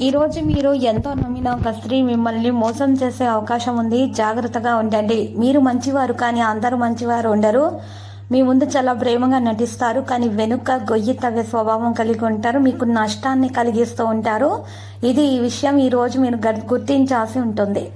ఈరోజు మీరు ఎంతో నమ్మిన ఒక స్త్రీ మిమ్మల్ని మోసం చేసే అవకాశం ఉంది. జాగ్రత్తగా ఉండండి. మీరు మంచివారు కానీ అందరూ మంచివారు ఉండరు. మీ ముందు చాలా ప్రేమగా నటిస్తారు కానీ వెనుక గొయ్యి తవ్వే స్వభావం కలిగి ఉంటారు. మీకు నష్టాన్ని కలిగిస్తూ ఉంటారు. ఇది ఈ విషయం ఈ రోజు మీరు గ- గుర్తించాల్సి ఉంటుంది.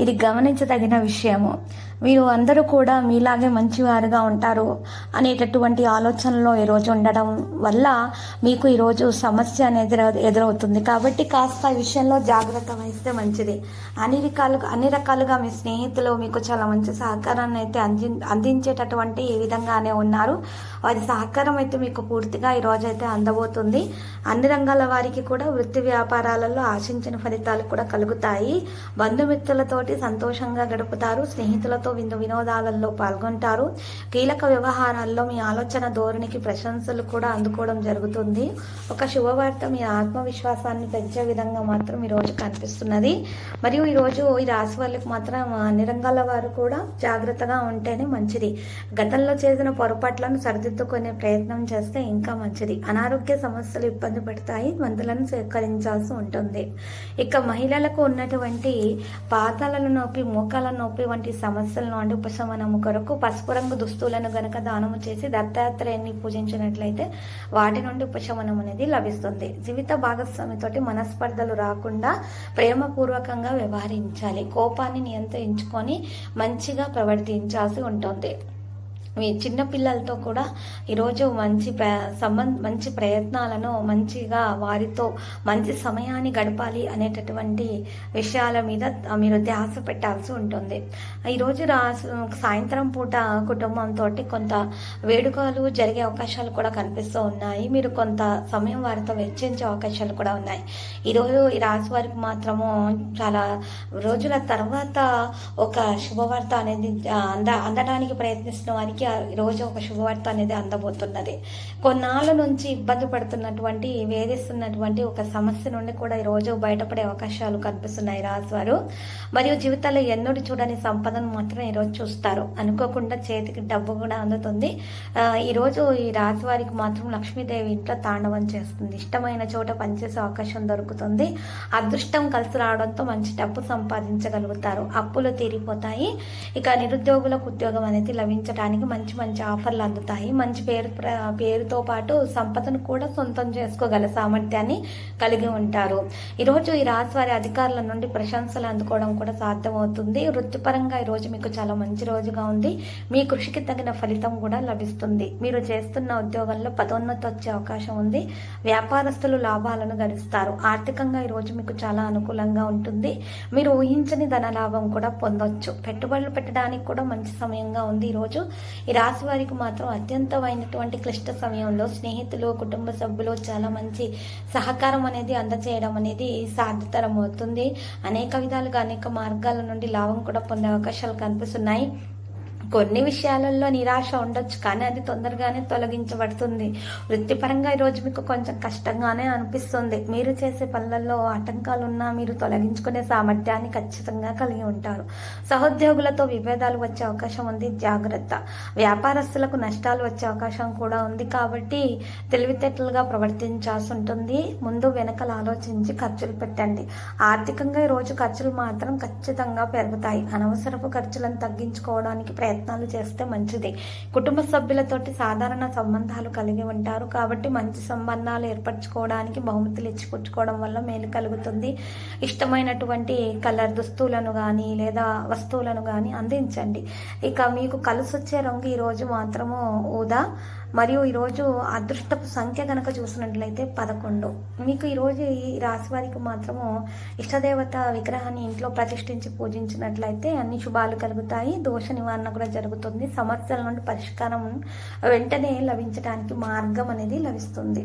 ఇది గమనించదగిన విషయము. మీరు అందరూ కూడా మీలాగే మంచివారుగా ఉంటారు అనేటటువంటి ఆలోచనలో ఈరోజు ఉండడం వల్ల మీకు ఈరోజు సమస్య అనేది ఎదుర- ఎదురవుతుంది. కాబట్టి కాస్త ఈ విషయంలో జాగ్రత్త వహిస్తే మంచిది. అన్ని రకాలుగా అన్ని రకాలుగా మీ స్నేహితులు మీకు చాలా మంచి సహకారాన్ని అయితే అంది అందించేటటువంటి ఈ విధంగానే ఉన్నారు. వారి సహకారం అయితే మీకు పూర్తిగా ఈ రోజు అయితే అందబోతుంది. అన్ని రంగాల వారికి కూడా వృత్తి వ్యాపారాలలో ఆశించిన ఫలితాలు కూడా కలుగుతాయి. బంధుమిత్రులతోటి సంతోషంగా గడుపుతారు. స్నేహితులతో విందు వినోదాలలో పాల్గొంటారు. కీలక వ్యవహారాల్లో మీ ఆలోచన ధోరణికి ప్రశంసలు కూడా అందుకోవడం జరుగుతుంది. ఒక శుభవార్త మీ ఆత్మవిశ్వాసాన్ని పెంచే విధంగా మాత్రం ఈ రోజు కనిపిస్తున్నది. మరియు ఈరోజు ఈ రాశి వాళ్ళకి మాత్రం అన్ని రంగాల వారు కూడా జాగ్రత్తగా ఉంటేనే మంచిది. గతంలో చేసిన పొరపాట్లను సరిదిద్దుకునే ప్రయత్నం చేస్తే ఇంకా మంచిది. అనారోగ్య సమస్యలు ఇబ్బంది పెడతాయి. మందులను సేకరించాల్సి ఉంటుంది. ఇక మహిళలకు ఉన్నటువంటి పాదాల నొప్పి మోకాల నొప్పి వంటి సమస్యల నుండి ఉపశమనము కొరకు పసుపు రంగు దుస్తులను గనక దానము చేసి దత్తాత్రేయాన్ని పూజించినట్లయితే వాటి నుండి ఉపశమనం అనేది లభిస్తుంది. జీవిత భాగస్వామితోటి మనస్పర్ధలు రాకుండా ప్రేమపూర్వకంగా వ్యవహరించాలి. కోపాన్ని నియంత్రించుకొని మంచిగా ప్రవర్తించాల్సి ఉంటుంది. మీ చిన్న పిల్లలతో కూడా ఈరోజు మంచి ప్ర సంబంధ మంచి ప్రయత్నాలను మంచిగా వారితో మంచి సమయాన్ని గడపాలి అనేటటువంటి విషయాల మీద మీరు ధ్యాస పెట్టాల్సి ఉంటుంది. ఈరోజు రా సాయంత్రం పూట కుటుంబంతో కొంత వేడుకలు జరిగే అవకాశాలు కూడా కనిపిస్తూ ఉన్నాయి. మీరు కొంత సమయం వారితో వెచ్చించే అవకాశాలు కూడా ఉన్నాయి. ఈరోజు ఈ రాశి వారికి మాత్రము చాలా రోజుల తర్వాత ఒక శుభవార్త అనేది అంద అందడానికి ప్రయత్నిస్తున్న వారికి రోజు ఒక శుభవార్త అనేది అందబోతున్నది. కొన్నాళ్ళ నుంచి ఇబ్బంది పడుతున్నటువంటి వేధిస్తున్నటువంటి ఒక సమస్య నుండి కూడా ఈరోజు బయటపడే అవకాశాలు కనిపిస్తున్నాయి రాజువారు. వారు మరియు జీవితంలో ఎన్నడూ చూడని సంపదను మాత్రం ఈరోజు చూస్తారు. అనుకోకుండా చేతికి డబ్బు కూడా అందుతుంది. ఈరోజు ఈ రాజువారికి మాత్రం లక్ష్మీదేవి ఇంట్లో తాండవం చేస్తుంది. ఇష్టమైన చోట పనిచేసే అవకాశం దొరుకుతుంది. అదృష్టం కలిసి రావడంతో మంచి డబ్బు సంపాదించగలుగుతారు. అప్పులు తీరిపోతాయి. ఇక నిరుద్యోగులకు ఉద్యోగం అనేది లభించడానికి మంచి మంచి ఆఫర్లు అందుతాయి. మంచి పేరు ప్ర- పేరుతో పాటు సంపదను కూడా సొంతం చేసుకోగల సామర్థ్యాన్ని కలిగి ఉంటారు. ఈరోజు ఈ రాశి వారి అధికారుల నుండి ప్రశంసలు అందుకోవడం కూడా సాధ్యమవుతుంది. వృత్తిపరంగా ఈరోజు మీకు చాలా మంచి రోజుగా ఉంది. మీ కృషికి తగిన ఫలితం కూడా లభిస్తుంది. మీరు చేస్తున్న ఉద్యోగంలో పదోన్నతి వచ్చే అవకాశం ఉంది. వ్యాపారస్తులు లాభాలను గడిస్తారు ఆర్థికంగా ఈరోజు మీకు చాలా అనుకూలంగా ఉంటుంది. మీరు ఊహించని ధన లాభం కూడా పొందొచ్చు. పెట్టుబడులు పెట్టడానికి కూడా మంచి సమయంగా ఉంది ఈరోజు. ఈ రాశి వారికి మాత్రం అత్యంతమైనటువంటి క్లిష్ట సమయంలో స్నేహితులు కుటుంబ సభ్యులు చాలా మంచి సహకారం అనేది అందచేయడం అనేది సాధ్యతరం అవుతుంది అనేక విధాలుగా అనేక మార్గాల నుండి లాభం కూడా పొందే అవకాశాలు కనిపిస్తున్నాయి. కొన్ని విషయాలలో నిరాశ ఉండొచ్చు కానీ అది తొందరగానే తొలగించబడుతుంది. వృత్తిపరంగా ఈరోజు మీకు కొంచెం కష్టంగానే అనిపిస్తుంది. మీరు చేసే పనులలో ఆటంకాలు ఉన్నా మీరు తొలగించుకునే సామర్థ్యాన్ని ఖచ్చితంగా కలిగి ఉంటారు. సహోద్యోగులతో విభేదాలు వచ్చే అవకాశం ఉంది జాగ్రత్త. వ్యాపారస్తులకు నష్టాలు వచ్చే అవకాశం కూడా ఉంది కాబట్టి తెలివితేటలుగా ప్రవర్తించాల్సి ఉంటుంది. ముందు వెనకలు ఆలోచించి ఖర్చులు పెట్టండి. ఆర్థికంగా ఈరోజు ఖర్చులు మాత్రం ఖచ్చితంగా పెరుగుతాయి. అనవసరపు ఖర్చులను తగ్గించుకోవడానికి ప్రయత్నం ప్రయత్నాలు చేస్తే మంచిది. కుటుంబ సభ్యులతోటి సాధారణ సంబంధాలు కలిగి ఉంటారు కాబట్టి మంచి సంబంధాలు ఏర్పరచుకోవడానికి బహుమతులు ఇచ్చిపుచ్చుకోవడం వల్ల మేలు కలుగుతుంది. ఇష్టమైనటువంటి కలర్ దుస్తులను కానీ లేదా వస్తువులను కానీ అందించండి. ఇక మీకు కలిసొచ్చే రంగు ఈరోజు మాత్రము ఊదా. మరియు ఈరోజు అదృష్టపు సంఖ్య కనుక చూసినట్లయితే పదకొండు. మీకు ఈరోజు ఈ రాశి వారికి మాత్రము ఇష్టదేవత విగ్రహాన్ని ఇంట్లో ప్రతిష్ఠించి పూజించినట్లయితే అన్ని శుభాలు కలుగుతాయి. దోష నివారణ కూడా జరుగుతుంది. సమస్యల నుండి పరిష్కారం వెంటనే లభించడానికి మార్గం అనేది లభిస్తుంది.